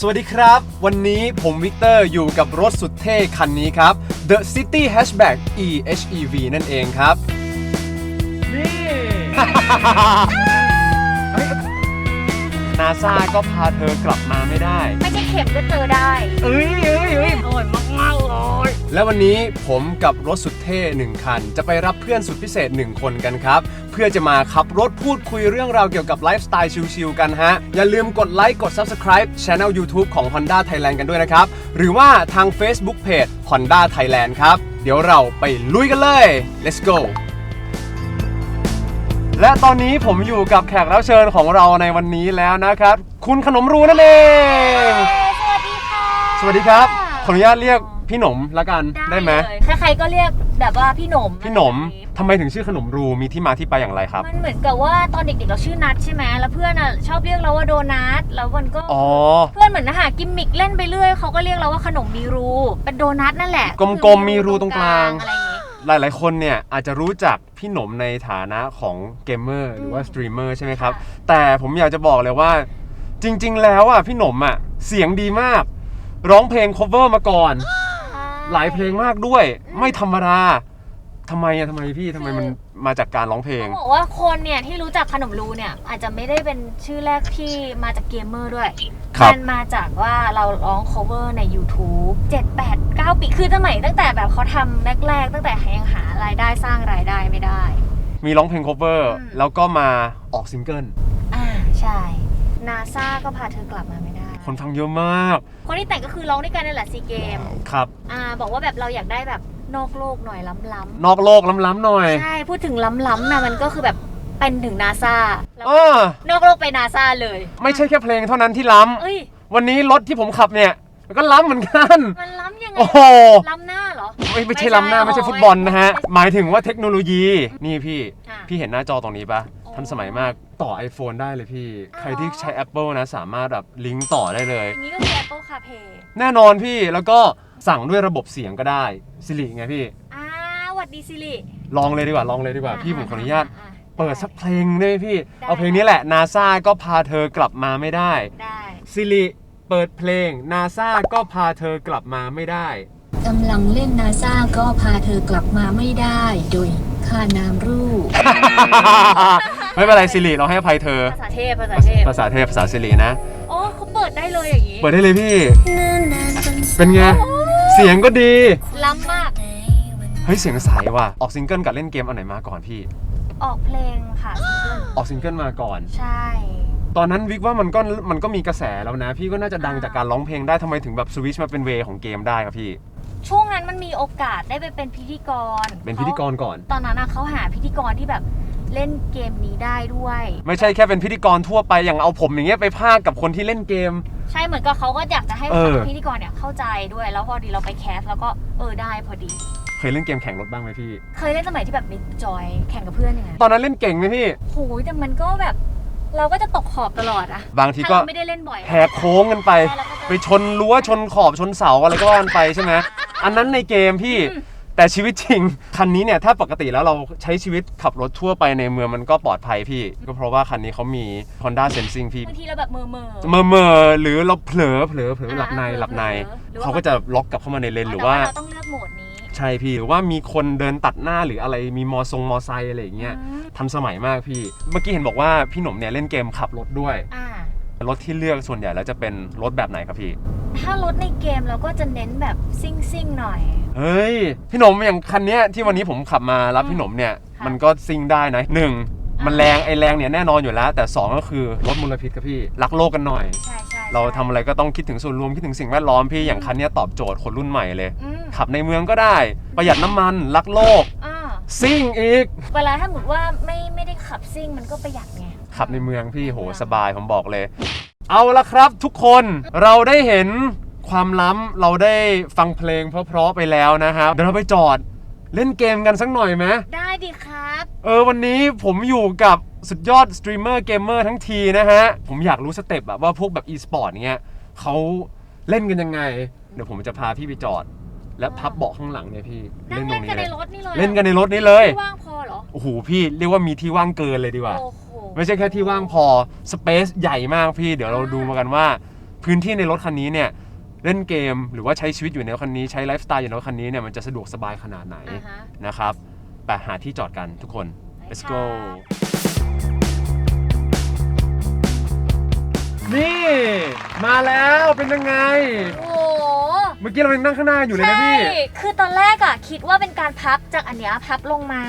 สวัสดีครับ วันนี้ผมวิกเตอร์อยู่กับรถสุดเท่คันนี้ครับ The City Hatchback EHEV นั่นเองครับ นี่นาซาก็พาเธอกลับมาไม่ได้ ไม่ใช่เข็มก็เจอได้ เอ้ยเอ้ยเอ้ยอร่อยมากๆเลย และวันนี้ผมกับรถสุดเท่หนึ่งคัน จะไปรับเพื่อนสุดพิเศษหนึ่งคนกันครับ เพื่อจะมาขับรถพูดคุยเรื่องราวเกี่ยวกับไลฟ์สไตล์ชิลๆกันฮะ อย่าลืมกดไลค์กด Subscribe Channel YouTube ของ Honda Thailand กันด้วยนะครับ หรือว่าทาง Facebook Page Honda Thailand ครับ เดี๋ยวเราไปลุยกันเลย let's go และตอนนี้ผมอยู่กับแขกรับเชิญของเราในวันนี้แล้วนะครับ คุณขนมรูนั่นเอง สวัสดีค่ะ สวัสดีครับ ขออนุญาตเรียก พี่หนมละกันได้ไหมเลยใครๆก็เรียกแบบว่าพี่หนมพี่หนมทำไมถึงชื่อขนมรูมีที่มาที่ไปอย่างไรครับ มันเหมือนกับว่าตอนเด็กๆเราชื่อนัทใช่ไหมแล้วเพื่อนอะชอบเรียกเราว่าโดนัทแล้วมันก็อ๋อเพื่อนเหมือนนะหากิมมิกเล่นไปเรื่อยเขาก็เรียกเราว่าขนมมีรูเป็นโดนัทนั่นแหละกลมๆมีรูตรงกลางอะไรอย่างงี้หลายๆ คนเนี่ยอาจจะรู้จักพี่หนมในฐานะของเกมเมอร์หรือว่าสตรีมเมอร์ใช่ไหมครับค่ะแต่ผมอยากจะบอกเลยว่า จริง ๆ แล้วอะพี่หนมอะเสียงดีมาก ร้องเพลง cover มาก่อน หลายเพลงมากด้วย ไม่ธรรมดาทำไมอะทำไมพี่ทำไมมันมาจากการร้องเพลง ต้องบอกว่าคนเนี่ยที่รู้จักขนมรูเนี่ยอาจจะไม่ได้เป็นชื่อแรกที่มาจากเกมเมอร์ด้วย ครับ มันมาจากว่าเราร้อง cover ใน YouTube 7 8 9 ปี คือสมัยตั้งแต่แบบเขาทำแรกๆ ตั้งแต่ยังหารายได้สร้างรายได้ไม่ได้ มีร้องเพลง cover อืมแล้วก็มาออกซิงเกิล อ่า ใช่ นาซาก็พาเธอกลับมาไม่ได้ คนฟังเยอะมาก คนที่แต่งก็คือร้องด้วยกันนั่นแหละซีเกมครับ อ่าบอกว่าแบบเราอยากได้แบบนอกโลกหน่อยล้ำนอกโลกล้ำๆหน่อย ๆใช่พูดถึงล้ำๆนะมันก็คือแบบเป็นถึงนาซาแล้วเออ นอกโลกไปนาซาเลยไม่ใช่แค่เพลงเท่านั้นที่ล้ำเอ้ยวันนี้รถที่ผมขับเนี่ยมันก็ล้ำเหมือนกัน มันล้ำยังไงโอ้โห ล้ำหน้าเหรอ ไม่ไม่ไม่ใช่ใช่ล้ำหน้าไม่ใช่โอ้ยฟุตบอลนะฮะ หมายถึงว่าเทคโนโลยี นี่พี่ อะ พี่เห็นหน้าจอตรงนี้ปะโอ้ ทันสมัยมากต่อ iPhone ได้เลยพี่อ๋อใครที่ใช้ Apple นะ สามารถแบบลิงก์ต่อได้เลย อย่างนี้ก็คือ Apple CarPlay แน่นอนพี่แล้วก็สั่งด้วยระบบเสียงก็ได้สิริไงพี่ อ่าหวัดดีซิริลองเลยดีกว่าลองเลยดีกว่าพี่ผมขออนุญาตอะเปิดสักเพลงได้ไหมพี่ได้เอาเพลงนี้แหละนาซาก็พาเธอกลับมาไม่ได้ได้สิริเปิดเพลงนาซาก็พาเธอกลับมาไม่ได้ กำลังเล่นนาซาก็พาเธอกลับมาไม่ได้ โดย ค่านามรูปไม่เป็นไรสิริเราให้อภัยเธอ ภาษาเทพภาษาเทพภาษาเทพภาษาสิรินะ โอ้เขาเปิดได้เลยอย่างนี้เปิดได้เลยพี่ เป็นไง เสียงก็ดี ล้ำมาก เฮ้ยเสียงใสว่ะ ออกซิงเกิลกับเล่นเกมอันไหนมาก่อนพี่ ออกเพลงค่ะซิงเกิลออกซิงเกิลมาก่อน ใช่ ตอนนั้นวิกว่ามันก็มันก็มีกระแสแล้วนะ พี่ก็น่าจะดังจากการร้องเพลงได้ทำไมถึงแบบสวิชมาเป็นเวของเกมได้ครับพี่ ช่วงนั้นมันมีโอกาสได้ไปเป็นพิธีกรเป็นพิธีกรก่อน ตอนนั้นน่ะเขาหาพิธีกรที่แบบเล่นเกมนี้ได้ด้วย ไม่ใช่แค่เป็นพิธีกรทั่วไปอย่างเอาผมอย่างเงี้ยไปพากกับคนที่เล่นเกม ใช่เหมือนกับเขาก็อยากจะให้เออ พิธีกรเนี่ยเข้าใจด้วย แล้วพอดีเราไปแคสแล้วก็เออได้พอดี เคยเล่นเกมแข่งรถบ้างไหมพี่ เคยเล่นสมัยที่แบบมิจอยแข่งกับเพื่อนอย่างเงี้ยตอนนั้นเล่นเก่งไหมพี่ โหยแต่มันก็แบบ เราก็จะตกขอบตลอดอะบางทีถ้าก็เราไม่ได้เล่นบ่อยแหกโค้งกันไป ใช่แล้วก็จะไปชนรั้วชนขอบชนเสาอะไรก็ว่ากันไปใช่ไหม อันนั้นในเกมพี่อืมแต่ชีวิตจริง คันนี้เนี่ยถ้าปกติแล้วเราใช้ชีวิตขับรถทั่วไปในเมืองมันก็ปลอดภัยพี่ ก็เพราะว่าคันนี้เขามี Honda Sensing พี่ บางทีเราแบบเมอเมอเมอเมอหรือเราเผลอเผลอเผลอหลับในอ่าหลับใน หรือว่า เขาก็จะล็อกกลับเข้ามาในเลนหรือว่าเราต้องเลือกโหมดนี้ใช่พี่หรือว่ามีคนเดินตัดหน้าหรืออะไรมีมอทรงมอไซค์อะไรอย่างเงี้ยอืมทันสมัยมากพี่ เมื่อกี้เห็นบอกว่าพี่หนุ่มเนี่ยเล่นเกมขับรถด้วย อ่า รถที่เลือกส่วนใหญ่แล้วจะเป็นรถแบบไหนครับพี่ ถ้ารถในเกมเราก็จะเน้นแบบซิ่งซิ่งๆหน่อย เฮ้ย พี่หนมอย่างคันเนี้ยที่วันนี้ผมขับมารับพี่หนมเนี่ยค่ะมันก็ซิ่งได้นะหนึ่งมันแรงไอแรงเนี่ยแน่นอนอยู่แล้ว แต่สองก็คือลดมลพิษครับพี่รักโลกกันหน่อย ใช่ใช่เราทำอะไรก็ต้องคิดถึงส่วนรวมคิดถึงสิ่งแวดล้อมพี่อย่างคันเนี้ยตอบโจทย์คนรุ่นใหม่เลยอืมขับในเมืองก็ได้ ประหยัดน้ำมันรักโลกอ่าซิ่งอีก เวลาถ้าหมุดว่าไม่ไม่ได้ขับ ซิ่งมันก็ประหยัดไง ขับในเมืองพี่โหสบายผมบอกเลย เอาละครับทุกคนเราได้เห็นความล้ำเราได้ฟังเพลงเพราะๆไปแล้วนะครับเดี๋ยวเราไปจอดเล่นเกมกันสักหน่อยไหมได้ดิครับ เออวันนี้ผมอยู่กับสุดยอดสตรีมเมอร์เกมเมอร์ทั้งทีนะฮะ ผมอยากรู้สเต็ปแบบว่าพวกแบบ e-sport เงี้ยเขาเล่นกันยังไง เดี๋ยวผมจะพาพี่ไปจอด และพับเบาะข้างหลังเนี่ยพี่นั่งตรเล่นงกันเลในยรถนี่เลยเล่นกันในรถนี้เลยที่ว่างพอเหรอโอ้โหพี่เรียกว่ามีที่ว่างเกินเลยดีกว่าโอ้โหไม่ใช่แค่ที่ว่างพอสเปซใหญ่มากพี่ เดี๋ยวเราดูมากันว่าพพื้นที่ในรถคันนี้เนี่ยเล่นเกมหรือว่าใช้ชีวิตอยู่ในรถคันนี้ใช้ไลฟ์สไตล์อยู่ในรถคันนี้เนี่ยมันจะสะดวกสบายขนาดไหนอ่าฮะนะครับไปหาที่จอดกันทุกคน let's go นี่ มาแล้วเป็นยังไงโอ้โห เมื่อกี้เรายังนั่งข้างหน้าอยู่เลยนะพี่ใช่คือตอนแรกอะคิดว่าเป็นการพับจากอันเนี้ยพับลงมา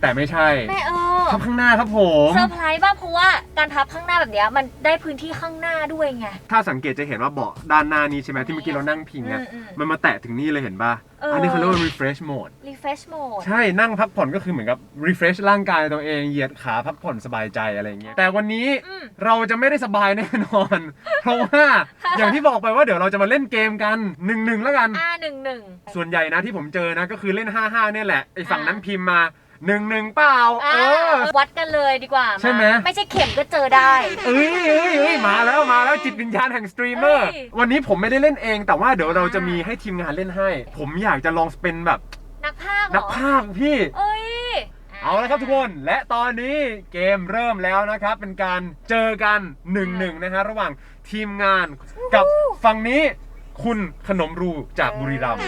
แต่ไม่ใช่แม่เออทับข้างหน้าครับผมเซอร์ไพรส์บ้างเพราะว่าการพับข้างหน้าแบบเนี้ยมันได้พื้นที่ข้างหน้าด้วยไง ถ้าสังเกตจะเห็นว่าเบาะด้านหน้านี้ใช่ไหมที่เมื่อกี้เรานั่งพิงอะอืมอืม มันมาแตะถึงนี่เลยเห็นป่ะเอออัอันนี้เขาเรียกว่า refresh mode refresh mode ใช่นั่งพักผ่อนก็คือเหมือนกับ refresh ร่างกายตัวเองเหยียดขาพักผ่อนสบายใจอะไรอย่างเงี้ยแต่วันนี้อืม เราจะไม่ได้สบายแน่นอน เพราะว่าอย่างที่บอกไปว่าเดี๋ยวเราจะมาเล่นเกมกันหนึ่งหนึ่งแล้วกัน อ่าหนึ่งหนึ่ง ส่วนใหญ่นะที่ผมเจอนะก็คือเล่น 5 5เนี่ยแหละไอ้ฝั่งอ่านั้นพิมพ์มา หนึ่งหนึ่งเปล่าอ่าเออวัดกันเลยดีกว่าใช่ไหม ไม่ใช่เข็มก็เจอได้ เอ้ยเอ้ยเอ้ยมาแล้วมาแล้วจิตวิญญาณแห่งสตรีมเมอร์ เอ้ย วันนี้ผมไม่ได้เล่นเอง แต่ว่าเดี๋ยวเราจะมีให้ทีมงานเล่นให้ ผมอยากจะลองเป็นแบบนักภาคเหรอนักพากย์พี่ เอ้ยเอาละครับทุกคน และตอนนี้เกมเริ่มแล้วนะครับ เป็นการเจอกันหนึ่งหนึ่งนะฮะระหว่างทีมงานกับฝั่งนี้คุณขนมรูจากบุรีรัมย์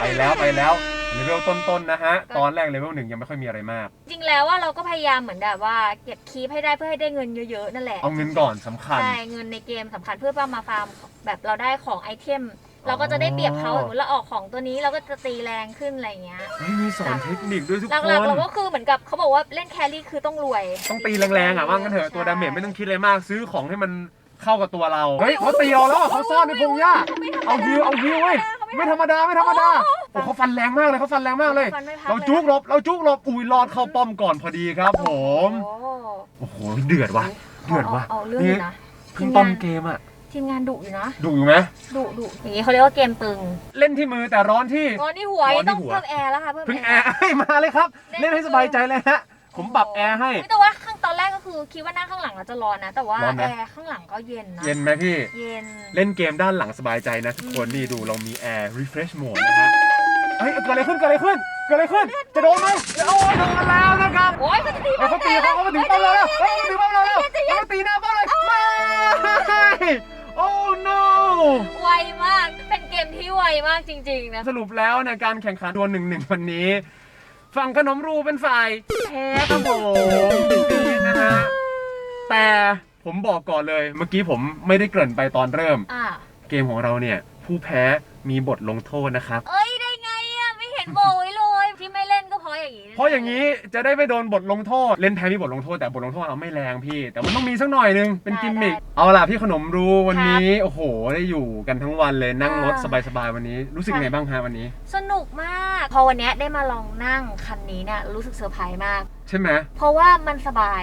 ไปแล้วไปแล้ว เลเวลต้นๆนะฮะ ตอนแรกเลเวลหนึ่งยังไม่ค่อยมีอะไรมาก จริงแล้วว่าเราก็พยายามเหมือนแบบว่าเก็บคีปให้ได้เพื่อให้ได้เงินเยอะๆนั่นแหละเอาเงินก่อนสำคัญ ใช่เงินในเกมสำคัญเพื่อเพื่อมาฟาร์มแบบเราได้ของไอเทม เราก็จะได้เปรียบเขาสมมติเราออกของตัวนี้เราก็จะตีแรงขึ้นอะไรอย่างเงี้ยเฮ้ยมีสอนเทคนิคด้วยทุกหคลักๆนเราก็คือเหมือนกับเขาบอกว่าเล่นแครี่คือต้องรวย ต้องตีแรงๆอะว่างั้นเถอะตัวใช่ดาเมจไม่ต้องคิดอะไรมากซื้อของให้มันเข้ากับตัวเรา เฮ้ยเขาตีเราแล้วอะเขาซ่อนในพงหญ้าเอาฮิวเอาฮิวเว้ย ไม่ธรรมดาไม่ธรรมดาโอ้เขาฟันแรงมากเลยเขาฟันแรงมากเลย ฟันไม่พักเราจุกหลบเราจุกหลบอุ้ยรอดเข้าป้อมก่อนพอดีครับผมโอ้โอ้โหเดือดว่ะเดือดว่ะเอาเอาเรื่องอยู่นะเพิ่งต้นเกมอะทีมงานดุอยู่นะดุอยู่ไหมดุดุอย่างนี้เขาเรียกว่าเกมตึงเล่นที่มือแต่ร้อนที่ร้อนที่หัวร้อนที่ต้องหัว เพิ่มแอร์แล้วค่ะเพิ่มเพิ่งแอร์ ให้มาเลยครับ เล่นให้สบายใจเลยฮะผมปรับแอร์ให้เฮ้ยแต่ว่าข้ คือคิดว่านั่งข้างหลังเราจะร้อนนะ แต่ว่าร้อนไหม แอร์ข้างหลังก็เย็นนะ เย็นไหมพี่ เย็น เล่นเกมด้านหลังสบายใจนะทุกคนนี่ดูเรามีแอร์ refresh mode นะฮะเฮ้ยเกิดอะไรขึ้นเกิดอะไรขึ้นเกิดอะไรขึ้น จะโดนไหมโอ้ยโดนแล้วนะครับโอ้ยเขาจะตีเฮ้ยเขาตีเขาเขามาถึงป้อมเราแล้วเฮ้ยเขามาถึงป้อมเราแล้วเขามาตีหน้าป้อมเลยไม่โอ้ no ไวมาก เป็นเกมที่ไวมากจริง ๆ นะสรุปแล้วในการแข่งขันดวลหนึ่งหนึ่งวันนี้ ฝั่งขนมรูเป็นฝ่ายแพ้ครับผมนะ ฮะ แต่ผมบอกก่อนเลย เมื่อกี้ผมไม่ได้เกริ่นไปตอนเริ่ม อะเกมของเราเนี่ย ผู้แพ้มีบทลงโทษนะครับ เอ้ยได้ไงอะ ไม่เห็นบอกไว้เลยที่ไม่เล่นก็เพราะ อย่างนี้เพราะอย่างนี้จะได้ไม่โดนบทลงโทษ เล่นแพ้มีบทลงโทษแต่บทลงโทษเราไม่แรงพี่ แต่มันต้องมีสักหน่อยนึงเป็นกิมมิคเอาล่ะพี่ขนมรู้วันนี้ โอ้โห ได้อยู่กันทั้งวันเลยนั่งรถสบายๆวันนี้ รู้สึกไงบ้างฮะวันนี้ สนุกมาก พอวันเนี้ยได้มาลองนั่งคันนี้เนี่ยรู้สึกเซอร์ไพรส์มาก ใช่ไหมเพราะว่ามันสบาย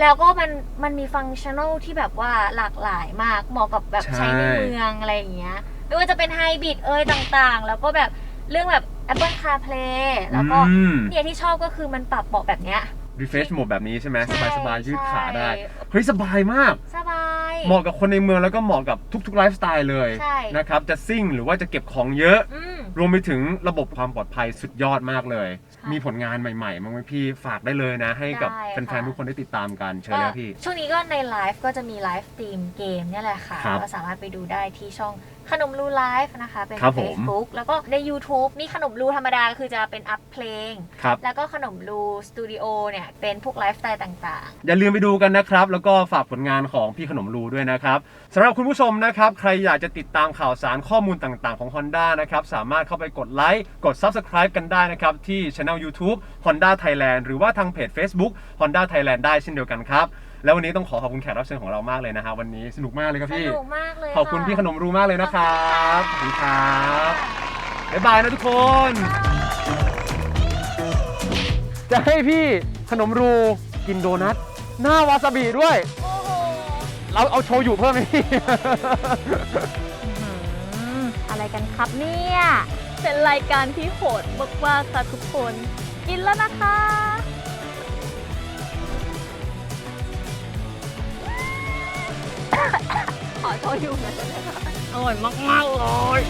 แล้วก็มันมันมีฟังก์ชันอลที่แบบว่าหลากหลายมากเหมาะกับแบบใช้ในเมืองอะไรอย่างเงี้ยไม่ว่าจะเป็นไฮบริดเอยต่างๆ แล้วก็แบบเรื่องแบบ Apple CarPlay แล้วก็อืม เนี่ยที่ชอบก็คือมันปรับเบาะแบบเนี้ย refresh mode แบบนี้ใช่ไหมใช่สบายๆยืดขาได้ ใช่ เฮ้ย สบายมาก สบาย เหมาะกับคนในเมืองแล้วก็เหมาะกับทุกๆไลฟ์สไตล์เลยใช่ นะครับ จะซิ่งหรือว่าจะเก็บของเยอะ อืม รวมไปถึงระบบความปลอดภัยสุดยอดมากเลย ค่ะมีผลงานใหม่ๆมั้างไหมพี่ฝากได้เลยนะ ให้กับได้แฟนค่ะๆทุกคนได้ติดตามกันเชิญแล้วพี่ ช่วงนี้ก็ในไลฟ์ก็จะมีไลฟ์สตรีมเกมเนี่ยแหละค่ะ ครับ ก็สามารถไปดูได้ที่ช่อง ขนมรูไลฟ์นะคะ เป็น ครับผม Facebook แล้วก็ใน YouTube นี่ขนมรูธรรมดาคือจะเป็นอัพเพลง ครับ แล้วก็ขนมรูสตูดิโอเนี่ย เป็นพวกไลฟ์สไตล์ต่างอย่าลืมไปดูกันนะครับ แล้วก็ฝากผลงานของพี่ขนมรูด้วยนะครับสำหรับคุณผู้ชมนะครับ ใครอยากจะติดตามข่าวสารข้อมูลต่างๆของ Honda นะครับ สามารถเข้าไปกดไลค์กด Subscribe กันได้นะครับ ที่ช่อง YouTube Honda Thailand หรือว่าทางเพจ Facebook Honda Thailand ได้เช่นเดียวกันครับ แล้ววันนี้ต้องขอขอบคุณแขกรับเชิญของเรามากเลยนะฮะวันนี้สนุกมากเลยครับๆสพี่ นุกมากเลยขอบคุณพี่ขนมรูมากเลยนะครับขอบคุณครับบ๊ายบายนะทุกคน จะให้พี่ขนมรูกินโดนัทหน้าวาซาบิด้วย โอ้โหเราเอาโชยุเพิ่มไหมพี่ อืมอะไรกันครับเนี่ย เป็นรายการที่โหดมากๆค่ะทุกคน กินแล้วนะคะ ขอโทษอยู่นะอร่อยมากๆเลย